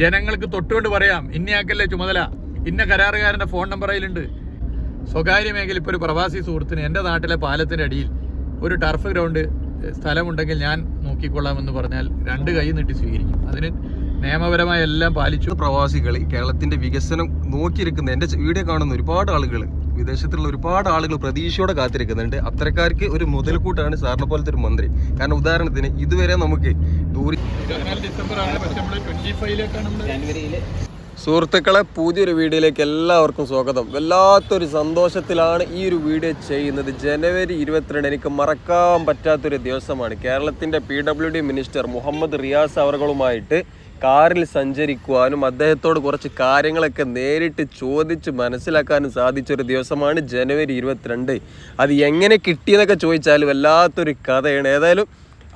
ജനങ്ങൾക്ക് തൊട്ടുകൊണ്ട് പറയാം ഇന്നയാക്കല്ലേ ചുമതല? ഇന്ന കരാറുകാരന്റെ ഫോൺ നമ്പർ അതിലുണ്ട് സ്വകാര്യ മേഖല ഇപ്പോൾ ഒരു പ്രവാസി സുഹൃത്തിന് എന്റെ നാട്ടിലെ പാലത്തിന്റെ അടിയിൽ ഒരു ടർഫ് ഗ്രൗണ്ട് സ്ഥലമുണ്ടെങ്കിൽ ഞാൻ നോക്കിക്കൊള്ളാമെന്ന് പറഞ്ഞാൽ രണ്ട് കൈ നീട്ടി സ്വീകരിക്കും. അതിന് നിയമപരമായ എല്ലാം പാലിച്ചു. പ്രവാസികൾ കേരളത്തിന്റെ വികസനം നോക്കിയിരിക്കുന്ന എന്റെ വീഡിയോ കാണുന്ന ഒരുപാട് ആളുകൾ വിദേശത്തുള്ള ഒരുപാട് ആളുകൾ പ്രതീക്ഷയോടെ കാത്തിരിക്കുന്നുണ്ട്. അത്തരക്കാർക്ക് ഒരു മുതൽക്കൂട്ടാണ് സാറിനെ പോലത്തെ ഒരു മന്ത്രി. കാരണം ഉദാഹരണത്തിന് ഇതുവരെ നമുക്ക് ദൂരി സുഹൃത്തുക്കളെ പുതിയൊരു വീഡിയോയിലേക്ക് എല്ലാവർക്കും സ്വാഗതം. വല്ലാത്തൊരു സന്തോഷത്തിലാണ് ഈ ഒരു വീഡിയോ ചെയ്യുന്നത്. ജനുവരി ഇരുപത്തിരണ്ട് എനിക്ക് മറക്കാൻ പറ്റാത്തൊരു ദിവസമാണ്. കേരളത്തിന്റെ P W D minister Muhammad Riyas അവറുകളുമായിട്ട് കാറിൽ സഞ്ചരിക്കുവാനും അദ്ദേഹത്തോട് കുറച്ച് കാര്യങ്ങളൊക്കെ നേരിട്ട് ചോദിച്ച് മനസ്സിലാക്കാനും സാധിച്ചൊരു ദിവസമാണ് ജനുവരി ഇരുപത്തിരണ്ട്. അത് എങ്ങനെ കിട്ടിയെന്നൊക്കെ ചോദിച്ചാൽ വല്ലാത്തൊരു കഥയാണ്. ഏതായാലും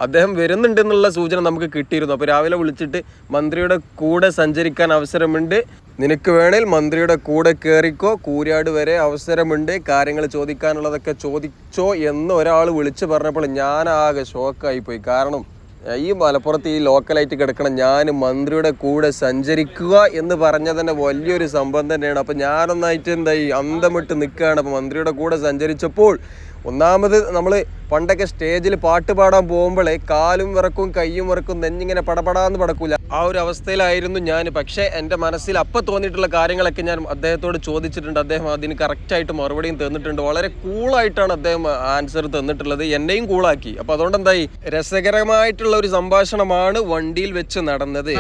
അദ്ദേഹം വരുന്നുണ്ടെന്നുള്ള സൂചന നമുക്ക് കിട്ടിയിരുന്നു. അപ്പോൾ രാവിലെ വിളിച്ചിട്ട് മന്ത്രിയുടെ കൂടെ സഞ്ചരിക്കാൻ അവസരമുണ്ട്. നിനക്ക് വേണേൽ മന്ത്രിയുടെ കൂടെ കയറിക്കോ കൂരാട് വരെ അവസരമുണ്ട്. കാര്യങ്ങൾ ചോദിക്കാനുള്ളതൊക്കെ ചോദിച്ചോ എന്ന് ഒരാൾ വിളിച്ചു പറഞ്ഞപ്പോൾ ഞാൻ ആകെ ഷോക്കായി പോയി കാരണം ഈ മലപ്പുറത്ത് ഈ ലോക്കലായിട്ട് കിടക്കണം ഞാൻ മന്ത്രിയുടെ കൂടെ സഞ്ചരിക്കുക എന്ന് പറഞ്ഞ തന്നെ വലിയൊരു സംഭവം തന്നെയാണ്. അപ്പം ഞാനൊന്നായിട്ട് എന്തായി അന്തമിട്ട് നിൽക്കുകയാണ്. അപ്പം മന്ത്രിയുടെ കൂടെ സഞ്ചരിച്ചപ്പോൾ ഒന്നാമത് നമ്മൾ പണ്ടൊക്കെ സ്റ്റേജിൽ പാട്ട് പാടാൻ പോകുമ്പോഴേ കാലും വിറക്കും കയ്യും വിറക്കും നെഞ്ഞിങ്ങനെ പടപടാന്ന് പടക്കൂല. ആ ഒരു അവസ്ഥയിലായിരുന്നു ഞാൻ പക്ഷേ എന്റെ മനസ്സിൽ അപ്പം തോന്നിയിട്ടുള്ള കാര്യങ്ങളൊക്കെ ഞാൻ അദ്ദേഹത്തോട് ചോദിച്ചിട്ടുണ്ട്. അദ്ദേഹം അതിന് കറക്റ്റായിട്ട് മറുപടിയും തന്നിട്ടുണ്ട്. വളരെ കൂളായിട്ടാണ് അദ്ദേഹം ആൻസർ തന്നിട്ടുള്ളത്. എന്നെയും കൂളാക്കി. അപ്പോൾ അതുകൊണ്ട് എന്തായി രസകരമായിട്ടുള്ള ഒരു സംഭാഷണമാണ് വണ്ടിയിൽ വെച്ച് നടന്നത്.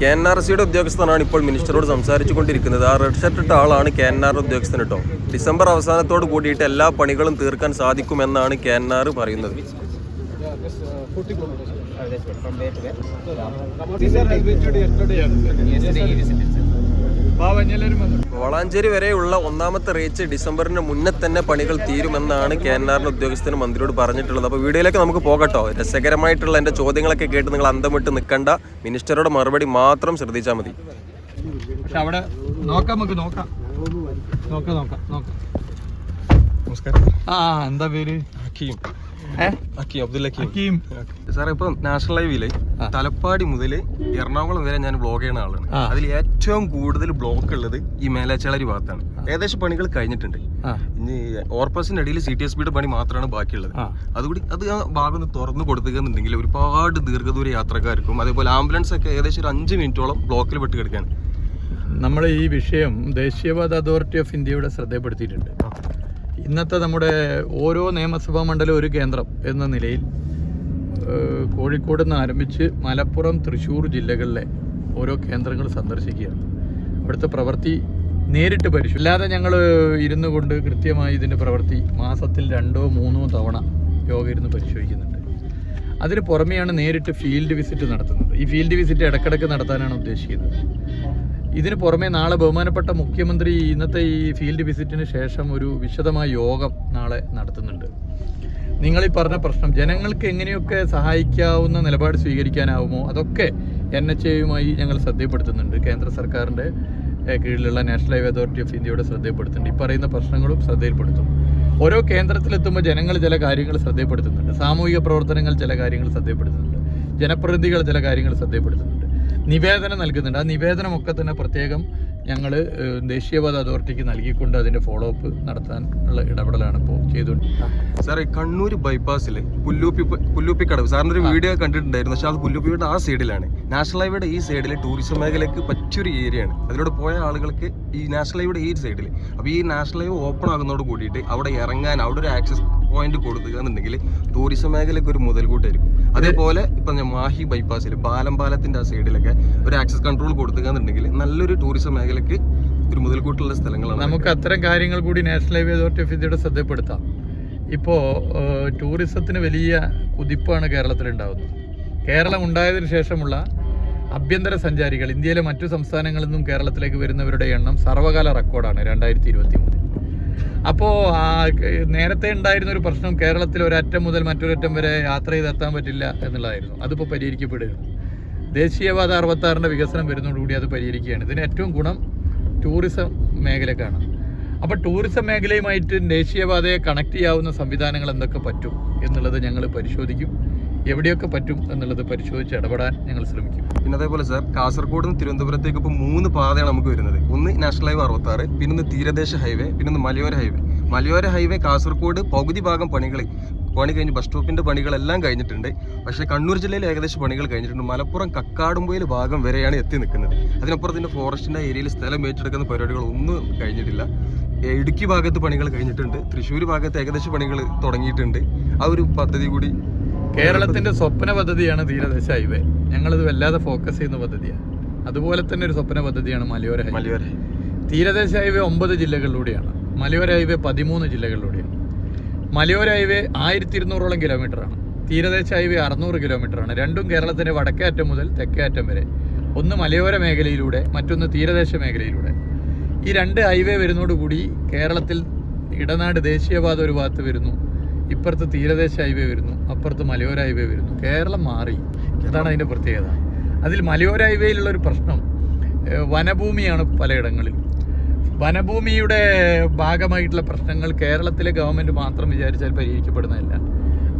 കെ എൻ ആർ സിയുടെ ഉദ്യോഗസ്ഥനാണ് ഇപ്പോൾ മിനിസ്റ്ററോട് സംസാരിച്ചു കൊണ്ടിരിക്കുന്നത് ആ റെഡ് ഷർട്ട് ഇട്ട ആളാണ് കെ എൻ ആർ ഉദ്യോഗസ്ഥൻ കേട്ടോ ഡിസംബർ അവസാനത്തോട് കൂടിയിട്ട് എല്ലാ പണികളും തീർക്കാൻ സാധിക്കുമെന്നാണ് കെ എൻ ആർ പറയുന്നത്. വളാഞ്ചേരി വരെയുള്ള ഒന്നാമത്തെ റേച്ച് ഡിസംബറിന് മുന്നേ തന്നെ പണികൾ തീരുമെന്നാണ് കെ എൻ ആറിന്റെ ഉദ്യോഗസ്ഥന് മന്ത്രിയോട് പറഞ്ഞിട്ടുള്ളത്. അപ്പോൾ വീഡിയോയിലേക്ക് നമുക്ക് പോകട്ടോ. രസകരമായിട്ടുള്ള എന്റെ ചോദ്യങ്ങളൊക്കെ കേട്ട് നിങ്ങൾ അന്തമിട്ട് നിൽക്കണ്ട. മിനിസ്റ്ററുടെ മറുപടി മാത്രം ശ്രദ്ധിച്ചാൽ മതി. പക്ഷെ അവിടെ നോക്കാം നമുക്ക് നോക്കാം. നോക്കാം നോക്കാം. നോക്കാം നമസ്കാരം ആ എന്താ പേര് ഹക്കീം സാറേ ഇപ്പൊ നാഷണൽ ഹൈവേയിൽ തലപ്പാടി മുതൽ എറണാകുളം വരെ ഞാൻ ബ്ലോഗ് ചെയ്യുന്ന ആളാണ്. അതിൽ ഏറ്റവും കൂടുതൽ ബ്ലോക്ക് ഉള്ളത് ഈ മേലാച്ചേളരി ഭാഗത്താണ്. ഏകദേശം പണികൾ കഴിഞ്ഞിട്ടുണ്ട്. ഇനി ഓർപ്പസിന്റെ അടിയിൽ സി ടി എസ് ബിയുടെ പണി മാത്രമാണ് ബാക്കിയുള്ളത്. അതുകൂടി അത് ആ ഭാഗം ഒന്ന് തുറന്നു കൊടുക്കുകയെന്നുണ്ടെങ്കിൽ ഒരുപാട് ദീർഘദൂര യാത്രക്കാർക്കും അതേപോലെ ആംബുലൻസ് ഒക്കെ ഏകദേശം ഒരു അഞ്ച് മിനിറ്റോളം ബ്ലോക്കിൽ പെട്ട് കിടക്കുകയാണ് നമ്മൾ ഈ വിഷയം ദേശീയവാദ അതോറിറ്റി ഓഫ് ഇന്ത്യയുടെ ശ്രദ്ധപ്പെടുത്തിയിട്ടുണ്ട് ഇന്നത്തെ നമ്മുടെ ഓരോ നിയമസഭാ മണ്ഡലം ഒരു കേന്ദ്രം എന്ന നിലയിൽ കോഴിക്കോട് നിന്ന് ആരംഭിച്ച് മലപ്പുറം തൃശ്ശൂർ ജില്ലകളിലെ ഓരോ കേന്ദ്രങ്ങൾ സന്ദർശിക്കുകയാണ്. അവിടുത്തെ പ്രവൃത്തി നേരിട്ട് പരിശോധിച്ചു അല്ലാതെ ഞങ്ങൾ ഇരുന്നു കൊണ്ട് കൃത്യമായി ഇതിന്റെ പ്രവൃത്തി മാസത്തിൽ രണ്ടോ മൂന്നോ തവണ യോഗ ഇരുന്ന് പരിശോധിക്കുന്നുണ്ട്. അതിന് പുറമെയാണ് നേരിട്ട് ഫീൽഡ് വിസിറ്റ് നടത്തുന്നത്. ഈ ഫീൽഡ് വിസിറ്റ് ഇടക്കിടക്ക് നടത്താനാണ് ഉദ്ദേശിക്കുന്നത്. ഇതിന് പുറമെ നാളെ ബഹുമാനപ്പെട്ട മുഖ്യമന്ത്രി ഇന്നത്തെ ഈ ഫീൽഡ് വിസിറ്റിന് ശേഷം ഒരു വിശദമായ യോഗം നാളെ നടത്തുന്നുണ്ട്. നിങ്ങൾ ഈ പറഞ്ഞ പ്രശ്നം ജനങ്ങൾക്ക് എങ്ങനെയൊക്കെ സഹായിക്കാവുന്ന നിലപാട് സ്വീകരിക്കാനാവുമോ അതൊക്കെ എൻ എച്ച് എയുമായി ഞങ്ങൾ ശ്രദ്ധപ്പെടുത്തുന്നുണ്ട് കേന്ദ്ര സർക്കാരിന്റെ കീഴിലുള്ള നാഷണൽ ഹൈവേ അതോറിറ്റി ഓഫ് ഇന്ത്യയുടെ ശ്രദ്ധപ്പെടുത്തുന്നുണ്ട് ഈ പറയുന്ന പ്രശ്നങ്ങളും ശ്രദ്ധയിൽപ്പെടുത്തും. ഓരോ കേന്ദ്രത്തിലെത്തുമ്പോൾ ജനങ്ങൾ ചില കാര്യങ്ങൾ ശ്രദ്ധയപ്പെടുത്തുന്നുണ്ട്. സാമൂഹിക പ്രവർത്തനങ്ങൾ ചില കാര്യങ്ങൾ ശ്രദ്ധയപ്പെടുത്തുന്നുണ്ട്. ജനപ്രതിനിധികൾ ചില കാര്യങ്ങൾ ശ്രദ്ധപ്പെടുത്തുന്നുണ്ട് നിവേദനം നൽകുന്നുണ്ട്. ആ നിവേദനമൊക്കെ തന്നെ പ്രത്യേകം ഞങ്ങൾ ദേശീയപാത അതോറിറ്റിക്ക് നൽകിക്കൊണ്ട് അതിന്റെ ഫോളോ അപ്പ് നടത്താൻ ഉള്ള ഇടപെടലാണ് ഇപ്പോൾ ചെയ്തുകൊണ്ട് സാറേ കണ്ണൂർ ബൈപ്പാസിൽ പുല്ലൂപ്പി പുല്ലൂപ്പി കടവ് സാറിന്റെ ഒരു വീഡിയോ കണ്ടിട്ടുണ്ടായിരുന്നു. പക്ഷേ അത് പുല്ലൂപ്പിയുടെ ആ സൈഡിലാണ്. നാഷണൽ ഹൈവേയുടെ ഈ സൈഡിൽ ടൂറിസം മേഖലയ്ക്ക് പറ്റിയൊരു ഏരിയയാണ്. അതിലൂടെ പോയ ആളുകൾക്ക് ഈ നാഷണൽ ഹൈവേയുടെ ഈ സൈഡിൽ അപ്പോൾ ഈ നാഷണൽ ഹൈവേ ഓപ്പൺ ആകുന്നതോട് കൂടിയിട്ട് അവിടെ ഇറങ്ങാൻ അവിടെ ഒരു ആക്സസ് പോയിന്റ് കൊടുക്കുക എന്നുണ്ടെങ്കിൽ ടൂറിസം മേഖലയ്ക്ക് ഒരു മുതൽക്കൂട്ടായിരിക്കും. അതേപോലെ ഇപ്പൊ മാഹി ബൈപ്പാസിൽ പാലം പാലത്തിന്റെ ആ സൈഡിലൊക്കെ ഒരു ആക്സസ് കൺട്രോൾ കൊടുക്കുക എന്നുണ്ടെങ്കിൽ നല്ലൊരു ടൂറിസം മേഖലയ്ക്ക് ഒരു മുതൽക്കൂട്ടുള്ള സ്ഥലങ്ങളാണ്. നമുക്ക് അത്തരം കാര്യങ്ങൾ കൂടി നാഷണൽ ഹൈവേ അതോറിറ്റി ഓഫ് ഇന്ത്യയുടെ ശ്രദ്ധപ്പെടുത്താം ഇപ്പോൾ ടൂറിസത്തിന് വലിയ കുതിപ്പാണ് കേരളത്തിലുണ്ടാകുന്നത് കേരളം ഉണ്ടായതിനു ശേഷമുള്ള അഭ്യന്തര സഞ്ചാരികൾ ഇന്ത്യയിലെ മറ്റു സംസ്ഥാനങ്ങളിൽ നിന്നും കേരളത്തിലേക്ക് വരുന്നവരുടെ എണ്ണം സർവകാല റെക്കോർഡാണ് രണ്ടായിരത്തി ഇരുപത്തി മൂന്നിൽ അപ്പോൾ നേരത്തെ ഉണ്ടായിരുന്ന ഒരു പ്രശ്നം കേരളത്തിൽ ഒരറ്റം മുതൽ മറ്റൊരറ്റം വരെ യാത്ര ചെയ്തെത്താൻ പറ്റില്ല എന്നുള്ളതായിരുന്നു. അതിപ്പോൾ പരിഹരിക്കപ്പെടുകയാണ് ദേശീയപാത അറുപത്താറിന്റെ വികസനം വരുന്നതോടുകൂടി അത് പരിഹരിക്കുകയാണ്. ഇതിന് ഏറ്റവും ഗുണം ടൂറിസം മേഖലക്കാണ്. അപ്പോൾ ടൂറിസം മേഖലയുമായിട്ട് ദേശീയപാതയെ കണക്ട് ചെയ്യാവുന്ന സംവിധാനങ്ങൾ എന്തൊക്കെ പറ്റും എന്നുള്ളത് ഞങ്ങൾ പരിശോധിക്കും. എവിടെയൊക്കെ പറ്റും എന്നുള്ളത് പരിശോധിച്ച് ഇടപെടാൻ ഞങ്ങൾ ശ്രമിക്കും. പിന്നെ അതേപോലെ സാർ കാസർഗോഡ് നിന്ന് തിരുവനന്തപുരത്തേക്ക് ഇപ്പോൾ മൂന്ന് പാതയാണ് നമുക്ക് വരുന്നത്. ഒന്ന് നാഷണൽ ഹൈവേ അറുപത്താറ് പിന്നെ ഒന്ന് തീരദേശ ഹൈവേ പിന്നെ ഒന്ന് മലയോര ഹൈവേ. മലയോര ഹൈവേ കാസർഗോഡ് പകുതി ഭാഗം പണികൾ പണി കഴിഞ്ഞ് ബസ് സ്റ്റോപ്പിന്റെ പണികളെല്ലാം കഴിഞ്ഞിട്ടുണ്ട്. പക്ഷേ കണ്ണൂർ ജില്ലയിൽ ഏകദേശം പണികൾ കഴിഞ്ഞിട്ടുണ്ട്. മലപ്പുറം കക്കാടുമ്പോയിൽ ഭാഗം വരെയാണ് എത്തി നിൽക്കുന്നത്. അതിനപ്പുറത്തിന്റെ ഫോറസ്റ്റിന്റെ ഏരിയയിൽ സ്ഥലം ഏറ്റെടുക്കുന്ന പരിപാടികളൊന്നും കഴിഞ്ഞിട്ടില്ല. ഇടുക്കി ഭാഗത്ത് പണികൾ കഴിഞ്ഞിട്ടുണ്ട്. തൃശ്ശൂർ ഭാഗത്ത് ഏകദേശം പണികൾ തുടങ്ങിയിട്ടുണ്ട്. ആ ഒരു പദ്ധതി കൂടി കേരളത്തിന്റെ സ്വപ്ന പദ്ധതിയാണ് തീരദേശ ഹൈവേ. ഞങ്ങളിത് വല്ലാതെ ഫോക്കസ് ചെയ്യുന്ന പദ്ധതിയാണ്. അതുപോലെ തന്നെ ഒരു സ്വപ്ന പദ്ധതിയാണ് മലയോര മലയോര തീരദേശ ഹൈവേ ഒമ്പത് ജില്ലകളിലൂടെയാണ്. മലയോര ഹൈവേ പതിമൂന്ന് ജില്ലകളിലൂടെയാണ്. മലയോര ഹൈവേ ആയിരത്തി ഇരുന്നൂറോളം കിലോമീറ്ററാണ്. തീരദേശ ഹൈവേ അറുന്നൂറ് കിലോമീറ്ററാണ്. രണ്ടും കേരളത്തിന്റെ വടക്കേ അറ്റം മുതൽ തെക്കേ അറ്റം വരെ. ഒന്ന് മലയോര മേഖലയിലൂടെ മറ്റൊന്ന് തീരദേശ മേഖലയിലൂടെ. ഈ രണ്ട് ഹൈവേ വരുന്നതോടുകൂടി കേരളത്തിൽ ഇടനാട് ദേശീയപാത ഒരു ഭാഗത്ത് വരുന്നു. ഇപ്പുറത്ത് തീരദേശ ഹൈവേ വരുന്നു അപ്പുറത്ത് മലയോര ഹൈവേ വരുന്നു. കേരളം മാറി. അതാണ് അതിന്റെ പ്രത്യേകത. അതിൽ മലയോര ഹൈവേയിലുള്ള ഒരു പ്രശ്നം വനഭൂമിയാണ് പലയിടങ്ങളിലും വനഭൂമിയുടെ ഭാഗമായിട്ടുള്ള പ്രശ്നങ്ങൾ കേരളത്തിലെ ഗവൺമെന്റ് മാത്രം വിചാരിച്ചാൽ പരിഹരിക്കപ്പെടുന്നതല്ല.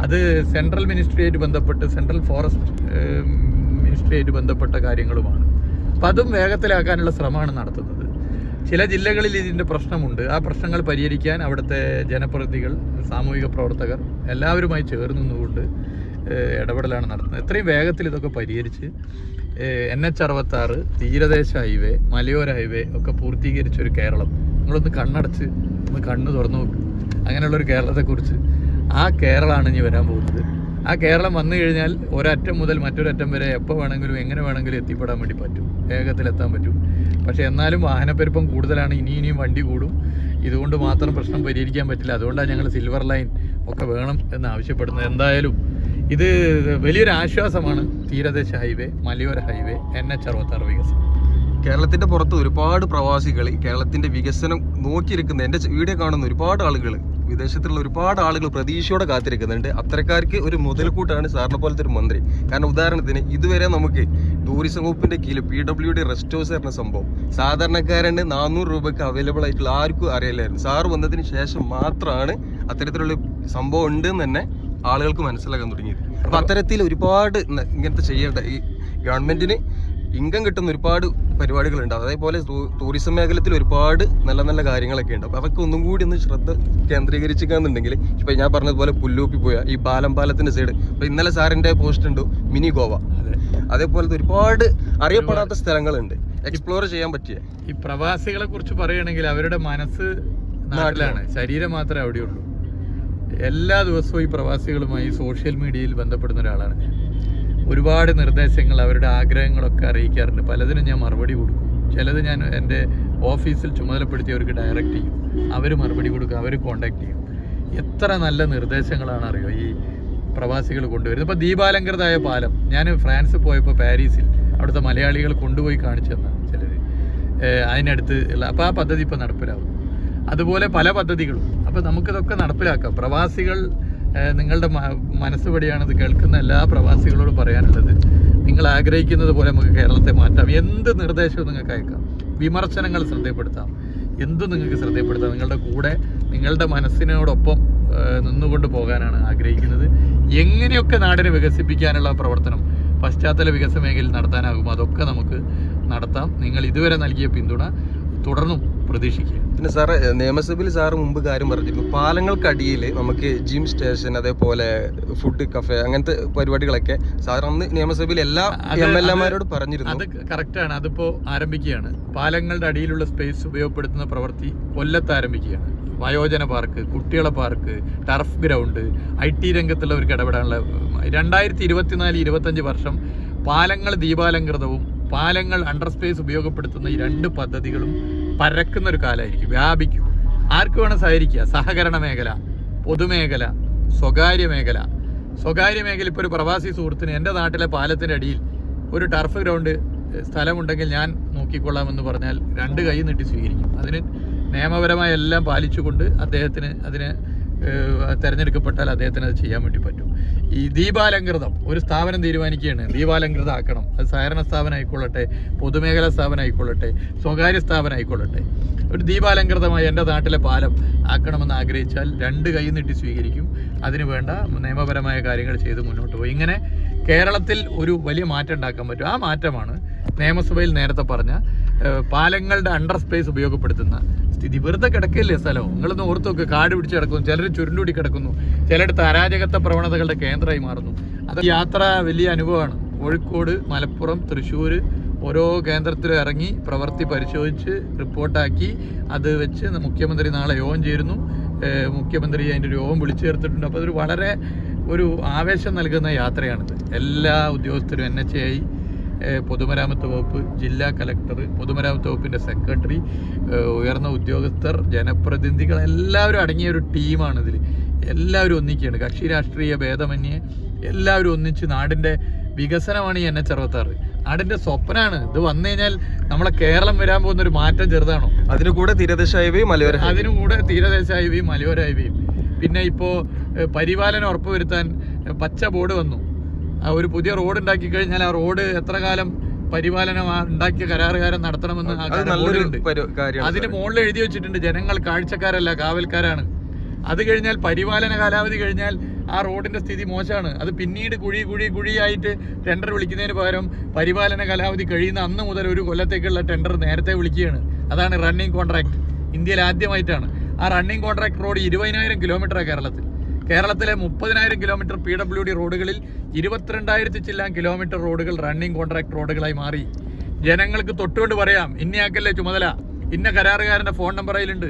അത് സെൻട്രൽ മിനിസ്ട്രിയായിട്ട് ബന്ധപ്പെട്ട് സെൻട്രൽ ഫോറസ്റ്റ് മിനിസ്ട്രിയായിട്ട് ബന്ധപ്പെട്ട കാര്യങ്ങളുമാണ്. അപ്പം അതും വേഗത്തിലാക്കാനുള്ള ശ്രമമാണ് നടത്തുന്നത്. ചില ജില്ലകളിൽ ഇതിന്റെ പ്രശ്നമുണ്ട്. ആ പ്രശ്നങ്ങൾ പരിഹരിക്കാൻ അവിടുത്തെ ജനപ്രതിനിധികൾ സാമൂഹിക പ്രവർത്തകർ എല്ലാവരുമായി ചേർന്ന് നിന്നുകൊണ്ട് ഇടപെടലാണ് നടത്തുന്നത്. എത്രയും വേഗത്തിൽ ഇതൊക്കെ പരിഹരിച്ച് എൻ എച്ച് അറുപത്താറ് തീരദേശ ഹൈവേ മലയോര ഹൈവേ ഒക്കെ പൂർത്തീകരിച്ച ഒരു കേരളം. നിങ്ങളൊന്ന് കണ്ണടച്ച് ഒന്ന് കണ്ണ് തുറന്നു നോക്ക്. അങ്ങനെയുള്ളൊരു കേരളത്തെക്കുറിച്ച് ആ കേരളമാണ് ഇനി വരാൻ പോകുന്നത്. ആ കേരളം വന്നു കഴിഞ്ഞാൽ ഒരറ്റം മുതൽ മറ്റൊരറ്റം വരെ എപ്പോൾ വേണമെങ്കിലും എങ്ങനെ വേണമെങ്കിലും എത്തിപ്പെടാൻ വേണ്ടി പറ്റും. വേഗത്തിൽ എത്താൻ പറ്റും. പക്ഷേ എന്നാലും വാഹനപ്പെരുപ്പം കൂടുതലാണ് ഇനി ഇനിയും വണ്ടി കൂടും. ഇതുകൊണ്ട് മാത്രം പ്രശ്നം പരിഹരിക്കാൻ പറ്റില്ല. അതുകൊണ്ടാണ് ഞങ്ങൾ സിൽവർ ലൈൻ ഒക്കെ വേണം എന്ന് ആവശ്യപ്പെടുന്നത്. എന്തായാലും ഇത് വലിയൊരു ആശ്വാസമാണ്. തീരദേശ ഹൈവേ മലയോര ഹൈവേ എൻ എച്ച് അറുപത്താറ് വികസനം. കേരളത്തിന്റെ പുറത്ത് ഒരുപാട് പ്രവാസികൾ കേരളത്തിന്റെ വികസനം നോക്കിയിരിക്കുന്ന എന്റെ വീഡിയോ കാണുന്ന ഒരുപാട് ആളുകൾ വിദേശത്തുള്ള ഒരുപാട് ആളുകൾ പ്രതീക്ഷയോടെ കാത്തിരിക്കുന്നുണ്ട്. അത്തരക്കാർക്ക് ഒരു മുതൽക്കൂട്ടാണ് സാറിനെ പോലത്തെ ഒരു മന്ത്രി. കാരണം ഉദാഹരണത്തിന് ഇതുവരെ നമുക്ക് ടൂറിസം വകുപ്പിന്റെ കീഴിൽ P W D rest house എന്ന സംഭവം സാധാരണക്കാരന് നാനൂറ് രൂപയ്ക്ക് അവൈലബിൾ ആയിട്ടുള്ള ആർക്കും അറിയില്ലായിരുന്നു. സാർ വന്നതിന് ശേഷം മാത്രമാണ് അത്തരത്തിലുള്ള സംഭവം ഉണ്ടെന്ന് തന്നെ ആളുകൾക്ക് മനസ്സിലാക്കാൻ തുടങ്ങിയത്. അപ്പൊ അത്തരത്തിൽ ഒരുപാട് ഇങ്ങനത്തെ ചെയ്യേണ്ട ഈ ഗവൺമെന്റിന് ഇൻകം കിട്ടുന്ന ഒരുപാട് പരിപാടികളുണ്ട്. അതേപോലെ ടൂറിസം മേഖലത്തിൽ ഒരുപാട് നല്ല നല്ല കാര്യങ്ങളൊക്കെ ഉണ്ട് അപ്പൊ അതൊക്കെ ഒന്നും കൂടി ഒന്ന് ശ്രദ്ധ കേന്ദ്രീകരിച്ചിരിക്കുകയെന്നുണ്ടെങ്കിൽ ഇപ്പൊ ഞാൻ പറഞ്ഞതുപോലെ പുല്ലൂപ്പി പോയ ഈ പാലം പാലത്തിന്റെ സൈഡ് ഇപ്പൊ ഇന്നലെ സാറിന്റെ പോസ്റ്റ് ഉണ്ട് മിനി ഗോവ. അതേപോലെ അതേപോലത്തെ ഒരുപാട് അറിയപ്പെടാത്ത സ്ഥലങ്ങളുണ്ട്. എക്സ്പ്ലോർ ചെയ്യാൻ പറ്റിയ? ഈ പ്രവാസികളെ കുറിച്ച് പറയുകയാണെങ്കിൽ അവരുടെ മനസ്സ് നാട്ടിലാണ്. ശരീരം മാത്രമേ അവിടെയുള്ളൂ. എല്ലാ ദിവസവും ഈ പ്രവാസികളുമായി സോഷ്യൽ മീഡിയയിൽ ബന്ധപ്പെടുന്ന ഒരാളാണ് ഞാൻ. ഒരുപാട് നിർദ്ദേശങ്ങൾ അവരുടെ ആഗ്രഹങ്ങളൊക്കെ അറിയിക്കാറുണ്ട്. പലതിനും ഞാൻ മറുപടി കൊടുക്കും. ചിലത് ഞാൻ എന്റെ ഓഫീസിൽ ചുമതലപ്പെടുത്തിയവർക്ക് ഡയറക്റ്റ് ചെയ്യും. അവർ മറുപടി കൊടുക്കും അവർ കോണ്ടാക്ട് ചെയ്യും. എത്ര നല്ല നിർദ്ദേശങ്ങളാണ് അറിയോ ഈ പ്രവാസികൾ കൊണ്ടുവരുന്നത്. ഇപ്പോൾ ദീപാലങ്കൃതായ പാലം. ഞാൻ ഫ്രാൻസ് പോയപ്പോൾ പാരീസിൽ അവിടുത്തെ മലയാളികൾ കൊണ്ടുപോയി കാണിച്ചു തന്നാണ് ചിലർ അതിനടുത്ത് ഉള്ള അപ്പോൾ ആ പദ്ധതി ഇപ്പോൾ നടപ്പിലാവും അതുപോലെ പല പദ്ധതികളും. അപ്പോൾ നമുക്കിതൊക്കെ നടപ്പിലാക്കാം. പ്രവാസികൾ നിങ്ങളുടെ മനസ്സ് ഇത് കേൾക്കുന്ന എല്ലാ പ്രവാസികളോടും പറയാനുള്ളത്. നിങ്ങൾ ആഗ്രഹിക്കുന്നത് പോലെ നമുക്ക് കേരളത്തെ മാറ്റാം. എന്ത് നിർദ്ദേശവും നിങ്ങൾക്ക് അയക്കാം. വിമർശനങ്ങൾ ശ്രദ്ധയപ്പെടുത്താം. എന്തും നിങ്ങൾക്ക് ശ്രദ്ധയപ്പെടുത്താം? നിങ്ങളുടെ കൂടെ നിങ്ങളുടെ മനസ്സിനോടൊപ്പം നിന്നുകൊണ്ട് പോകാനാണ് ആഗ്രഹിക്കുന്നത്. എങ്ങനെയൊക്കെ നാടിനെ വികസിപ്പിക്കാനുള്ള പ്രവർത്തനം പശ്ചാത്തല വികസന മേഖലയിൽ നടത്താനാകും അതൊക്കെ നമുക്ക് നടത്താം. നിങ്ങൾ ഇതുവരെ നൽകിയ പിന്തുണ തുടർന്നും പ്രതീക്ഷിക്കുക. പിന്നെ സാറ് നിയമസഭയിൽ സാറ് മുമ്പ് കാര്യം പറഞ്ഞിരുന്നു. പാലങ്ങൾക്കടിയിൽ നമുക്ക് ജിം സ്റ്റേഷൻ അതേപോലെ ഫുഡ് കഫേ അങ്ങനത്തെ പരിപാടികളൊക്കെ സാർ അന്ന് നിയമസഭയിൽ എല്ലാ എം എൽ എമാരോട് പറഞ്ഞിരുന്നു. അത് കറക്റ്റാണ് അതിപ്പോൾ ആരംഭിക്കുകയാണ്. പാലങ്ങളുടെ അടിയിലുള്ള സ്പേസ് ഉപയോഗപ്പെടുത്തുന്ന പ്രവൃത്തി കൊല്ലത്ത് ആരംഭിക്കുകയാണ്. വയോജന പാർക്ക് കുട്ടികളെ park turf ground I T രംഗത്തുള്ളവർക്ക് ഇടപെടാനുള്ള രണ്ടായിരത്തി ഇരുപത്തിനാല് ഇരുപത്തഞ്ച് വർഷം പാലങ്ങൾ ദീപാലങ്കൃതവും പാലങ്ങൾ അണ്ടർ സ്പേസ് ഉപയോഗപ്പെടുത്തുന്ന ഈ രണ്ട് പദ്ധതികളും പരക്കുന്ന ഒരു കാലമായിരിക്കും വ്യാപിക്കും. ആർക്ക് വേണം സഹകരിക്കുക? സഹകരണ മേഖല പൊതുമേഖല സ്വകാര്യ മേഖല. സ്വകാര്യ മേഖല ഇപ്പോൾ ഒരു പ്രവാസി സുഹൃത്തിന് എന്റെ നാട്ടിലെ പാലത്തിന്റെ അടിയിൽ ഒരു ടർഫ് ഗ്രൗണ്ട് സ്ഥലമുണ്ടെങ്കിൽ ഞാൻ നോക്കിക്കൊള്ളാമെന്ന് പറഞ്ഞാൽ രണ്ട് കൈ നീട്ടി സ്വീകരിക്കും. അതിന് നിയമപരമായ എല്ലാം പാലിച്ചുകൊണ്ട് അദ്ദേഹത്തിന് അതിന് തിരഞ്ഞെടുക്കപ്പെട്ടാൽ അദ്ദേഹത്തിന് അത് ചെയ്യാൻ വേണ്ടി പറ്റും. ഈ ദീപാലങ്കൃതം ഒരു സ്ഥാപനം തീരുമാനിക്കുകയാണ്. ദീപാലങ്കൃതം ആക്കണം അത് സഹകരണ സ്ഥാപനം ആയിക്കൊള്ളട്ടെ പൊതുമേഖലാ സ്ഥാപനം ആയിക്കൊള്ളട്ടെ സ്വകാര്യ സ്ഥാപനം ആയിക്കൊള്ളട്ടെ ഒരു ദീപാലങ്കൃതമായി എന്റെ നാട്ടിലെ പാലം ആക്കണമെന്ന് ആഗ്രഹിച്ചാൽ രണ്ട് കൈ നീട്ടി സ്വീകരിക്കും. അതിന് വേണ്ട നിയമപരമായ കാര്യങ്ങൾ ചെയ്ത് മുന്നോട്ട് പോകും ഇങ്ങനെ കേരളത്തിൽ ഒരു വലിയ മാറ്റം ഉണ്ടാക്കാൻ പറ്റും. ആ മാറ്റമാണ് നിയമസഭയിൽ നേരത്തെ പറഞ്ഞ പാലങ്ങളുടെ അണ്ടർ സ്പേസ് ഉപയോഗപ്പെടുത്തുന്ന സ്ഥിതി. വെറുതെ കിടക്കില്ലേ സ്ഥലം? നിങ്ങളൊന്ന് ഓർത്തൊക്കെ കാട് പിടിച്ച് കിടക്കുന്നു. ചിലർ ചുരുണ്ടുകൂടി കിടക്കുന്നു. ചിലയിടത്ത് അരാജകത്വ പ്രവണതകളുടെ കേന്ദ്രമായി മാറുന്നു. അത് യാത്ര വലിയ അനുഭവമാണ്. കോഴിക്കോട് മലപ്പുറം തൃശ്ശൂർ ഓരോ കേന്ദ്രത്തിലും ഇറങ്ങി പ്രവൃത്തി പരിശോധിച്ച് റിപ്പോർട്ടാക്കി. അത് വെച്ച് മുഖ്യമന്ത്രി നാളെ യോഗം ചേരുന്നു. മുഖ്യമന്ത്രി അതിന്റെ ഒരു യോഗം വിളിച്ചു ചേർത്തിട്ടുണ്ട്. അപ്പോൾ അതൊരു വളരെ ഒരു ആവേശം നൽകുന്ന യാത്രയാണിത്. എല്ലാ ഉദ്യോഗസ്ഥരും എൻ എച്ച് ഐ പൊതുമരാമത്ത് വകുപ്പ് ജില്ലാ കലക്ടർ പൊതുമരാമത്ത് വകുപ്പിന്റെ സെക്രട്ടറി ഉയർന്ന ഉദ്യോഗസ്ഥർ ജനപ്രതിനിധികൾ എല്ലാവരും അടങ്ങിയ ഒരു ടീമാണ് ഇതിൽ എല്ലാവരും ഒന്നിക്കുകയാണ്. കക്ഷി രാഷ്ട്രീയ ഭേദമന്യേ എല്ലാവരും ഒന്നിച്ച് നാടിന്റെ വികസനമാണ് ഈ എൻ എച്ച് അറുപത്താറ്. നാടിന്റെ സ്വപ്നമാണ് ഇത് വന്നു കഴിഞ്ഞാൽ നമ്മളെ കേരളം വരാൻ പോകുന്ന ഒരു മാറ്റം ചെറുതാണോ? അതിന് കൂടെ തീരദേശ ഹൈവേയും മലയോര അതിനു കൂടെ തീരദേശ ഹൈവേയും മലയോര ഹൈവേയും. പിന്നെ ഇപ്പോൾ പരിപാലനം ഉറപ്പുവരുത്താൻ പച്ച ബോർഡ് വന്നു. ഒരു പുതിയ റോഡ് ഉണ്ടാക്കി കഴിഞ്ഞാൽ ആ റോഡ് എത്ര കാലം പരിപാലനം ഉണ്ടാക്കിയ കരാറുകാരൻ നടത്തണമെന്ന് അതിന് മുകളിൽ എഴുതി വെച്ചിട്ടുണ്ട് ജനങ്ങൾ കാഴ്ചക്കാരല്ല കാവൽക്കാരാണ്. അത് കഴിഞ്ഞാൽ പരിപാലന കാലാവധി കഴിഞ്ഞാൽ ആ റോഡിന്റെ സ്ഥിതി മോശമാണ്. അത് പിന്നീട് കുഴി കുഴി കുഴിയായിട്ട് ടെൻഡർ വിളിക്കുന്നതിന് പകരം പരിപാലന കാലാവധി കഴിയുന്ന അന്ന് മുതൽ ഒരു കൊല്ലത്തേക്കുള്ള ടെൻഡർ നേരത്തെ വിളിക്കുകയാണ്. അതാണ് റണ്ണിങ് കോൺട്രാക്ട് ഇന്ത്യയിൽ ആദ്യമായിട്ടാണ്. ആ റണ്ണിങ് കോൺട്രാക്ട് റോഡ് ഇരുപതിനായിരം കിലോമീറ്ററാണ് കേരളത്തിൽ. കേരളത്തിലെ മുപ്പതിനായിരം കിലോമീറ്റർ പി ഡബ്ല്യു ഡി റോഡുകളിൽ ഇരുപത്തിരണ്ടായിരത്തി ചില്ലാൻ കിലോമീറ്റർ റോഡുകൾ റണ്ണിംഗ് കോൺട്രാക്ട് റോഡുകളായി മാറി. ജനങ്ങൾക്ക് തൊട്ടുകൊണ്ട് പറയാം ഇന്നയാക്കല്ലേ ചുമതല? ഇന്ന കരാറുകാരന്റെ ഫോൺ നമ്പർ അതിലുണ്ട്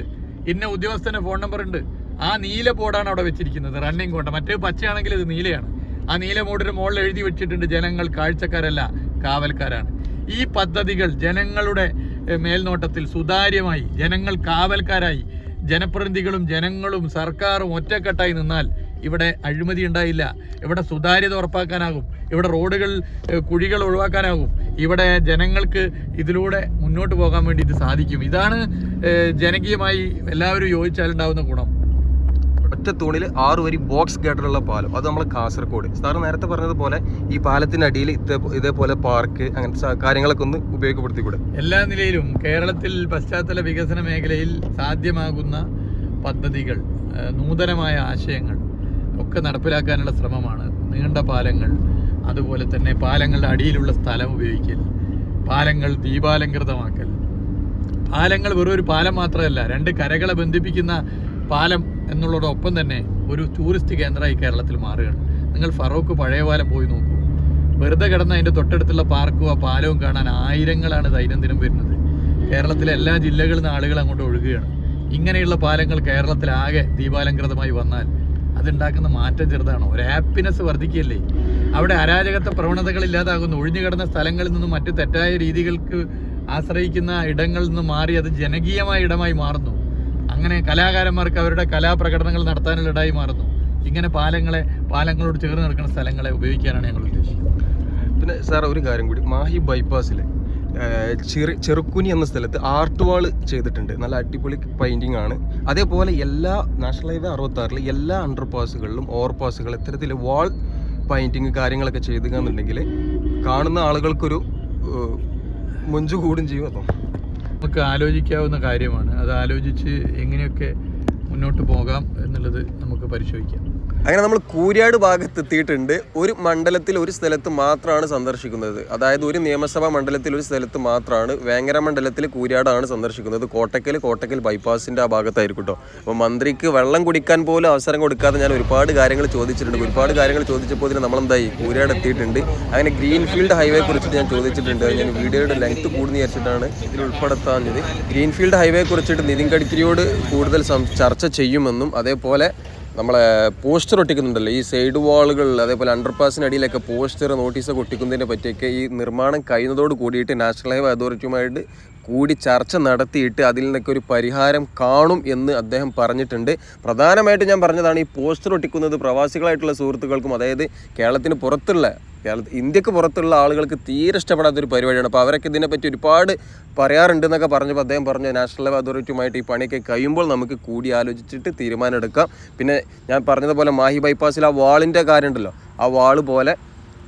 ഇന്ന ഉദ്യോഗസ്ഥന്റെ ഫോൺ നമ്പർ ഉണ്ട് ആ നീല ബോർഡാണ് അവിടെ വെച്ചിരിക്കുന്നത് റണ്ണിംഗ് കോണ്ട മറ്റേ പച്ചയാണെങ്കിൽ ഇത് നീലയാണ്. ആ നീല ബോർഡിന് മുകളിൽ എഴുതി വെച്ചിട്ടുണ്ട് ജനങ്ങൾ കാഴ്ചക്കാരല്ല കാവൽക്കാരാണ്. ഈ പദ്ധതികൾ ജനങ്ങളുടെ മേൽനോട്ടത്തിൽ സുതാര്യമായി ജനങ്ങൾ കാവൽക്കാരായി ജനപ്രതിനിധികളും ജനങ്ങളും സർക്കാരും ഒറ്റക്കെട്ടായി നിന്നാൽ ഇവിടെ അഴിമതി ഉണ്ടായില്ല. ഇവിടെ സുതാര്യത ഉറപ്പാക്കാനാകും. ഇവിടെ റോഡുകൾ കുഴികൾ ഒഴിവാക്കാനാകും. ഇവിടെ ജനങ്ങൾക്ക് ഇതിലൂടെ മുന്നോട്ട് പോകാൻ വേണ്ടിയിട്ട് സാധിക്കും. ഇതാണ് ജനകീയമായി എല്ലാവരും യോജിച്ചാലുണ്ടാവുന്ന ഗുണം. ഒറ്റ തൂണിൽ ആറ് വരി ബോക്സ് ഗേറ്ററുള്ള പാലം. അത് നമ്മൾ കാസർഗോഡ്. സാർ നേരത്തെ പറഞ്ഞതുപോലെ ഈ പാലത്തിനടിയിൽ ഇതേപോലെ പാർക്ക് അങ്ങനത്തെ കാര്യങ്ങളൊക്കെ ഒന്ന് ഉപയോഗപ്പെടുത്തിക്കൂടെ? എല്ലാ നിലയിലും കേരളത്തിൽ പശ്ചാത്തല വികസന മേഖലയിൽ സാധ്യമാകുന്ന പദ്ധതികൾ നൂതനമായ ആശയങ്ങൾ ഒക്കെ നടപ്പിലാക്കാനുള്ള ശ്രമമാണ്. നീണ്ട പാലങ്ങൾ അതുപോലെ തന്നെ പാലങ്ങളുടെ അടിയിലുള്ള സ്ഥലം ഉപയോഗിക്കൽ പാലങ്ങൾ ദീപാലങ്കൃതമാക്കൽ പാലങ്ങൾ വെറും ഒരു പാലം മാത്രമല്ല രണ്ട് കരകളെ ബന്ധിപ്പിക്കുന്ന പാലം എന്നുള്ളതോടൊപ്പം തന്നെ ഒരു ടൂറിസ്റ്റ് കേന്ദ്രമായി കേരളത്തിൽ മാറുകയാണ്. നിങ്ങൾ ഫറോക്ക് പഴയ പാലം പോയി നോക്കൂ. വെറുതെ കിടന്ന അതിന്റെ തൊട്ടടുത്തുള്ള പാർക്കും ആ പാലവും കാണാൻ ആയിരങ്ങളാണ് ദൈനംദിനം വരുന്നത്. കേരളത്തിലെ എല്ലാ ജില്ലകളിൽ നിന്ന് ആളുകൾ അങ്ങോട്ട് ഒഴുകുകയാണ്. ഇങ്ങനെയുള്ള പാലങ്ങൾ കേരളത്തിലാകെ ദീപാലങ്കൃതമായി വന്നാൽ അതുണ്ടാക്കുന്ന മാറ്റം ചെറുതാണോ? ഒരു ഹാപ്പിനെസ് വർദ്ധിക്കുകയല്ലേ? അവിടെ അരാജകത്വ പ്രവണതകൾ ഇല്ലാതാകുന്നു. ഒഴിഞ്ഞു കിടന്ന സ്ഥലങ്ങളിൽ നിന്നും മറ്റ് തെറ്റായ രീതികൾക്ക് ആശ്രയിക്കുന്ന ഇടങ്ങളിൽ നിന്ന് മാറി അത് ജനകീയമായ ഇടമായി മാറുന്നു. അങ്ങനെ കലാകാരന്മാർക്ക് അവരുടെ കലാപ്രകടനങ്ങൾ നടത്താനുള്ള ഇടായി മാറുന്നു. ഇങ്ങനെ പാലങ്ങളെ പാലങ്ങളോട് ചേർന്ന് നിൽക്കുന്ന സ്ഥലങ്ങളെ ഉപയോഗിക്കാനാണ് ഞങ്ങൾ ഉദ്ദേശിക്കുന്നത്. പിന്നെ സാർ ഒരു കാര്യം കൂടി. മാഹി ബൈപ്പാസിലെ ചെറു ചെറുക്കുനി എന്ന സ്ഥലത്ത് ആർട്ട് വാൾ ചെയ്തിട്ടുണ്ട്. നല്ല അടിപൊളി പെയിന്റിംഗ് ആണ്. അതേപോലെ എല്ലാ നാഷണൽ ഹൈവേ അറുപത്താറിലെ എല്ലാ അണ്ടർ പാസുകളിലും ഓവർ പാസുകൾ ഇത്തരത്തിൽ വാൾ പെയിന്റിങ് കാര്യങ്ങളൊക്കെ ചെയ്തുകയെന്നുണ്ടെങ്കിൽ കാണുന്ന ആളുകൾക്കൊരു മുഞ്ചുകൂടും മുഞ്ചു കൂടും ചെയ്യും അപ്പം നമുക്ക് ആലോചിക്കാവുന്ന കാര്യമാണ്. അത് ആലോചിച്ച് എങ്ങനെയൊക്കെ മുന്നോട്ട് പോകാം എന്നുള്ളത് നമുക്ക് പരിശോധിക്കാം. അങ്ങനെ നമ്മൾ കൂരിയാട് ഭാഗത്ത് എത്തിയിട്ടുണ്ട് ഒരു മണ്ഡലത്തിൽ ഒരു സ്ഥലത്ത് മാത്രമാണ് സന്ദർശിക്കുന്നത്. അതായത് ഒരു നിയമസഭാ മണ്ഡലത്തിൽ ഒരു സ്ഥലത്ത് മാത്രമാണ് വേങ്ങര മണ്ഡലത്തിൽ കൂരിയാടാണ് സന്ദർശിക്കുന്നത്. കോട്ടക്കൽ കോട്ടക്കൽ ബൈപ്പാസിന്റെ ആ ഭാഗത്തായിരിക്കും കേട്ടോ അപ്പോൾ മന്ത്രിക്ക് വെള്ളം കുടിക്കാൻ പോലും അവസരം കൊടുക്കാതെ ഞാൻ ഒരുപാട് കാര്യങ്ങൾ ചോദിച്ചിട്ടുണ്ട്. ഒരുപാട് കാര്യങ്ങൾ ചോദിച്ചപ്പോൾ ഇതിന് നമ്മളെന്തായി? കൂരിയാട് എത്തിയിട്ടുണ്ട്. അങ്ങനെ ഗ്രീൻഫീൽഡ് ഹൈവേ കുറിച്ചിട്ട് ഞാൻ ചോദിച്ചിട്ടുണ്ട്. ഞാൻ വീഡിയോയുടെ ലെങ്ത് കൂടുന്ന വിചാരിച്ചിട്ടാണ് ഇതിൽ ഉൾപ്പെടുത്താഞ്ഞത്. ഗ്രീൻഫീൽഡ് ഹൈവേ കുറിച്ചിട്ട് നിതിൻ ഗഡ്കരിയോട് കൂടുതൽ ചർച്ച ചെയ്യുമെന്നും അതേപോലെ നമ്മളെ പോസ്റ്റർ ഒട്ടിക്കുന്നുണ്ടല്ലോ. ഈ സൈഡ് വാളുകളിൽ അതേപോലെ അണ്ടർപാസിനടിയിലൊക്കെ പോസ്റ്റർ നോട്ടീസൊക്കെ ഒട്ടിക്കുന്നതിനെ പറ്റിയൊക്കെ ഈ നിർമ്മാണം കഴിയുന്നതോട് കൂടിയിട്ട് നാഷണൽ ഹൈവേ അതോറിറ്റിയുമായിട്ട് കൂടി ചർച്ച നടത്തിയിട്ട് അതിൽ നിന്നൊക്കെ ഒരു പരിഹാരം കാണും എന്ന് അദ്ദേഹം പറഞ്ഞിട്ടുണ്ട്. പ്രധാനമായിട്ട് ഞാൻ പറഞ്ഞതാണ് ഈ പോസ്റ്റർ ഒട്ടിക്കുന്നത് പ്രവാസികളായിട്ടുള്ള സുഹൃത്തുക്കൾക്കും അതായത് കേരളത്തിന് പുറത്തുള്ള കേരള ഇന്ത്യയ്ക്ക് പുറത്തുള്ള ആളുകൾക്ക് തീരെ ഇഷ്ടപ്പെടാത്ത ഒരു പരിപാടിയാണ്. അപ്പോൾ അവരൊക്കെ ഇതിനെപ്പറ്റി ഒരുപാട് പറയാറുണ്ട് എന്നൊക്കെ പറഞ്ഞപ്പോൾ അദ്ദേഹം പറഞ്ഞു നാഷണൽ അതോറിറ്റിയുമായിട്ട് ഈ പണിയൊക്കെ കഴിയുമ്പോൾ നമുക്ക് കൂടി ആലോചിച്ചിട്ട് തീരുമാനം എടുക്കാം പിന്നെ ഞാൻ പറഞ്ഞതുപോലെ മാഹി ബൈപ്പാസിൽ ആ വാളിന്റെ കാര്യം ഉണ്ടല്ലോ ആ വാൾ പോലെ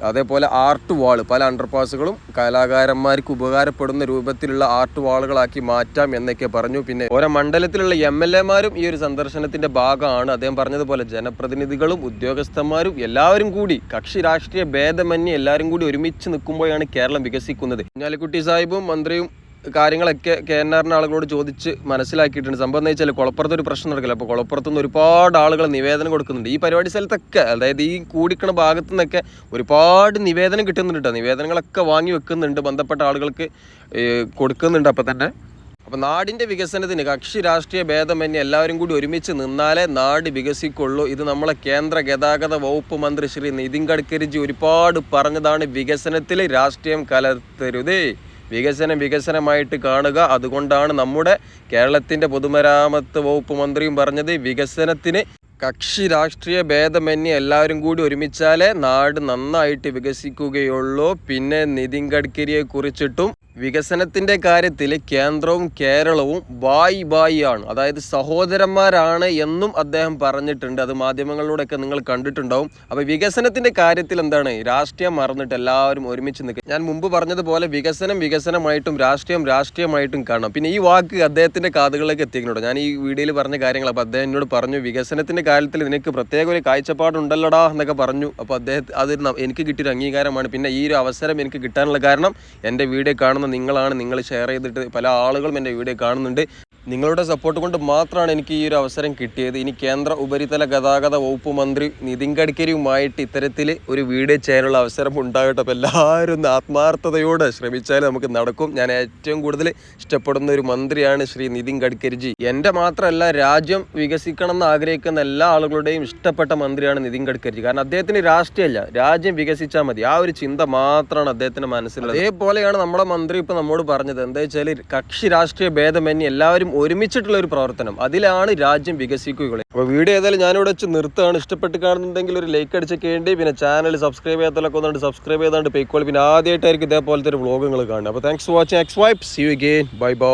അതേപോലെ ആർട്ട് വാൾ പല അണ്ടർപാസുകളും കലാകാരന്മാർക്ക് ഉപകാരപ്പെടുന്ന രൂപത്തിലുള്ള ആർട്ട് വാളുകളാക്കി മാറ്റാം എന്നൊക്കെ പറഞ്ഞു. പിന്നെ ഓരോ മണ്ഡലത്തിലുള്ള എം എൽ എമാരും ഈ ഒരു സന്ദർശനത്തിന്റെ ഭാഗമാണ്. അദ്ദേഹം പറഞ്ഞതുപോലെ ജനപ്രതിനിധികളും ഉദ്യോഗസ്ഥന്മാരും എല്ലാവരും കൂടി കക്ഷി രാഷ്ട്രീയ ഭേദമന്യേ എല്ലാവരും കൂടി ഒരുമിച്ച് നിൽക്കുമ്പോഴാണ് കേരളം വികസിക്കുന്നത്. കുഞ്ഞാലിക്കുട്ടി സാഹിബും മന്ത്രിയും കാര്യങ്ങളൊക്കെ കെ എൻ ആറിന്റെ ആളുകളോട് ചോദിച്ച് മനസ്സിലാക്കിയിട്ടുണ്ട്. സംഭവം എന്ന് വെച്ചാൽ കുളപ്പുറത്ത് ഒരു പ്രശ്നം നടക്കില്ല. അപ്പോൾ കുളപ്പുറത്ത് നിന്ന് ഒരുപാട് ആളുകൾ നിവേദനം കൊടുക്കുന്നുണ്ട്. ഈ പരിപാടി സ്ഥലത്തൊക്കെ അതായത് ഈ കൂടിക്കണ ഭാഗത്തു നിന്നൊക്കെ ഒരുപാട് നിവേദനം കിട്ടുന്നുണ്ട് കേട്ടോ നിവേദനങ്ങളൊക്കെ വാങ്ങി വെക്കുന്നുണ്ട്. ബന്ധപ്പെട്ട ആളുകൾക്ക് കൊടുക്കുന്നുണ്ട് അപ്പം തന്നെ. അപ്പം നാടിന്റെ വികസനത്തിന് കക്ഷി രാഷ്ട്രീയ ഭേദമന്യേ എല്ലാവരും കൂടി ഒരുമിച്ച് നിന്നാലേ നാട് വികസിക്കുള്ളൂ. ഇത് നമ്മളെ കേന്ദ്ര ഗതാഗത വകുപ്പ് മന്ത്രി ശ്രീ നിതിൻ ഗഡ്കരിജി ഒരുപാട് പറഞ്ഞതാണ് വികസനത്തിൽ രാഷ്ട്രീയം കലർത്തരുതേ. വികസനം വികസനമായിട്ട് കാണുക. അതുകൊണ്ടാണ് നമ്മുടെ കേരളത്തിന്റെ പൊതുമരാമത്ത് വകുപ്പ് മന്ത്രിയും പറഞ്ഞത് വികസനത്തിന് കക്ഷി രാഷ്ട്രീയ ഭേദമന്യേ എല്ലാവരും കൂടി ഒരുമിച്ചാലേ നാട് നന്നായിട്ട് വികസിക്കുകയുള്ളൂ. പിന്നെ നിതിൻ ഗഡ്കരിയെ കുറിച്ചിട്ടും വികസനത്തിന്റെ കാര്യത്തിൽ കേന്ദ്രവും കേരളവും ബായ് ബായ് ആണ് അതായത് സഹോദരന്മാരാണ് എന്നും അദ്ദേഹം പറഞ്ഞിട്ടുണ്ട്. അത് മാധ്യമങ്ങളിലൂടെയൊക്കെ നിങ്ങൾ കണ്ടിട്ടുണ്ടാവും. അപ്പോൾ വികസനത്തിന്റെ കാര്യത്തിൽ എന്താണ്? രാഷ്ട്രീയം മറന്നിട്ട് എല്ലാവരും ഒരുമിച്ച് നിൽക്കുക ഞാൻ മുമ്പ് പറഞ്ഞതുപോലെ വികസനം വികസനമായിട്ടും രാഷ്ട്രീയം രാഷ്ട്രീയമായിട്ടും കാണാം. പിന്നെ ഈ വാക്ക് അദ്ദേഹത്തിന്റെ കാതുകളിലേക്ക് എത്തിക്കുന്നുണ്ടോ ഞാൻ ഈ വീഡിയോയിൽ പറഞ്ഞ കാര്യങ്ങൾ അപ്പോൾ അദ്ദേഹം എന്നോട് പറഞ്ഞു വികസനത്തിന്റെ കാര്യത്തിൽ നിനക്ക് പ്രത്യേക ഒരു കാഴ്ചപ്പാടുണ്ടല്ലോടാ എന്നൊക്കെ പറഞ്ഞു. അപ്പോൾ അദ്ദേഹം അത് എനിക്ക് കിട്ടിയൊരു അംഗീകാരമാണ്. പിന്നെ ഈ ഒരു അവസരം എനിക്ക് കിട്ടാനുള്ള കാരണം എന്റെ വീഡിയോ കാണുന്ന നിങ്ങളാണ് നിങ്ങൾ ഷെയർ ചെയ്തിട്ട് പല ആളുകളും എന്റെ വീഡിയോ കാണുന്നുണ്ട്. നിങ്ങളുടെ സപ്പോർട്ട് കൊണ്ട് മാത്രമാണ് എനിക്ക് ഈ ഒരു അവസരം കിട്ടിയത്. ഇനി കേന്ദ്ര ഉപരിതല ഗതാഗത വകുപ്പ് മന്ത്രി നിതിൻ ഗഡ്കരിയുമായിട്ട് ഇത്തരത്തിൽ ഒരു വീഡിയോ ചെയ്യാനുള്ള അവസരം ഉണ്ടാകട്ടെ. അപ്പോൾ എല്ലാവരും ഒന്ന് ആത്മാർത്ഥതയോടെ ശ്രമിച്ചാൽ നമുക്ക് നടക്കും. ഞാൻ ഏറ്റവും കൂടുതൽ ഇഷ്ടപ്പെടുന്ന ഒരു മന്ത്രിയാണ് ശ്രീ നിതിൻ ഗഡ്കരിജി. എന്റെ മാത്രമല്ല രാജ്യം വികസിക്കണം എന്ന് ആഗ്രഹിക്കുന്ന എല്ലാ ആളുകളുടെയും ഇഷ്ടപ്പെട്ട മന്ത്രിയാണ് നിതിൻ ഗഡ്കരിജി. കാരണം അദ്ദേഹത്തിന് രാഷ്ട്രീയമല്ല രാജ്യം വികസിച്ചാൽ മതി. ആ ഒരു ചിന്ത മാത്രമാണ് അദ്ദേഹത്തിന്റെ മനസ്സിലുള്ളത്. അതേപോലെയാണ് നമ്മുടെ മന്ത്രി ഇപ്പോൾ നമ്മോട് പറഞ്ഞത്. എന്താ വെച്ചാൽ കക്ഷി രാഷ്ട്രീയ ഭേദമന്യേ എല്ലാവരും ഒരുമിച്ചിട്ടുള്ള ഒരു പ്രവർത്തനം. അതിലാണ് രാജ്യം വികസിക്കുകയുള്ളൂ അപ്പോൾ വീഡിയോ ഏതായാലും ഞാനിവിടെ വെച്ച് നിർത്തുകയാണ്. ഇഷ്ടപ്പെട്ട് കാണുന്നുണ്ടെങ്കിൽ ഒരു ലൈക്ക് അടിച്ച് അടിച്ചൊക്കെയുണ്ട് പിന്നെ ചാനൽ സബ്സ്ക്രൈബ് ചെയ്യാത്തതൊക്കെ ഒന്നുണ്ട് സബ്സ്ക്രൈബ് ചെയ്താണ്ട് പോയിക്കോളി പിന്നെ ആദ്യമായിട്ടായിരിക്കും ഇതേപോലത്തെ ഒരു വ്ളോഗുകൾ കാണുന്നത് അപ്പോൾ താങ്ക്സ് ഫോർ വാച്ചിങ് എക്സ് wipe see you again bye bye